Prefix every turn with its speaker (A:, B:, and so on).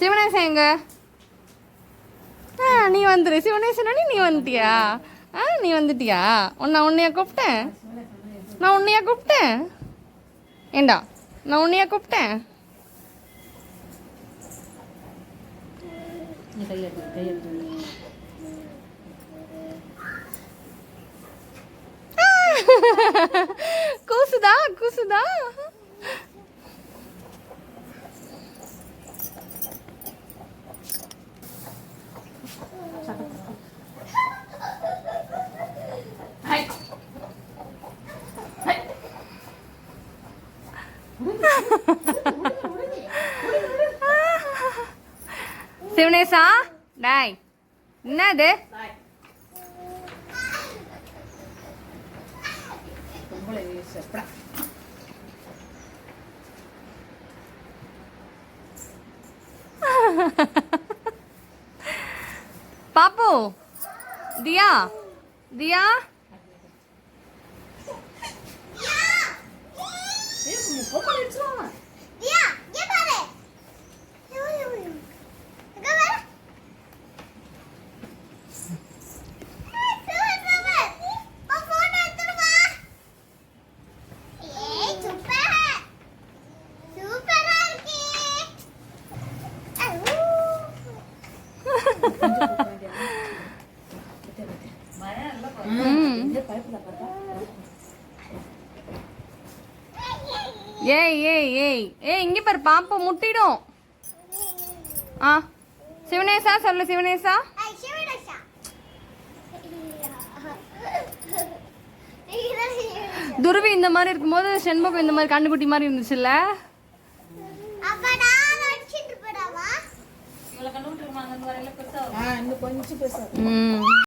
A: சிவனேசன் எங்க? ஆ நீ வந்துரு. சிவனேசனோட நீ வந்துட்டியா? ஆ நீ வந்துட்டியா? உன்னை உன்னையா கூப்பிட்டேன்? நான் உன்னையா கூப்பிட்டேன்? ஏண்டா நான் உன்னையா கூப்பிட்டேன்? கூசுதா கூசுதா? சிவனேசா டாய் என்னது? பாப்பு தியா தியா?
B: ஏய் ஏய்
A: ஏய். ஏய் இங்க பாரு பாப்பு முட்டிடும். ஆ சிவனேசா சொல்லு சிவனேசா. துருவி இந்த மாதிரி இருக்கும்போது செண்பகம் இந்த மாதிரி கண்ணுக்குட்டி மாதிரி இருந்துச்சுல்ல?
C: இன்னும் கொஞ்சம் பெருசா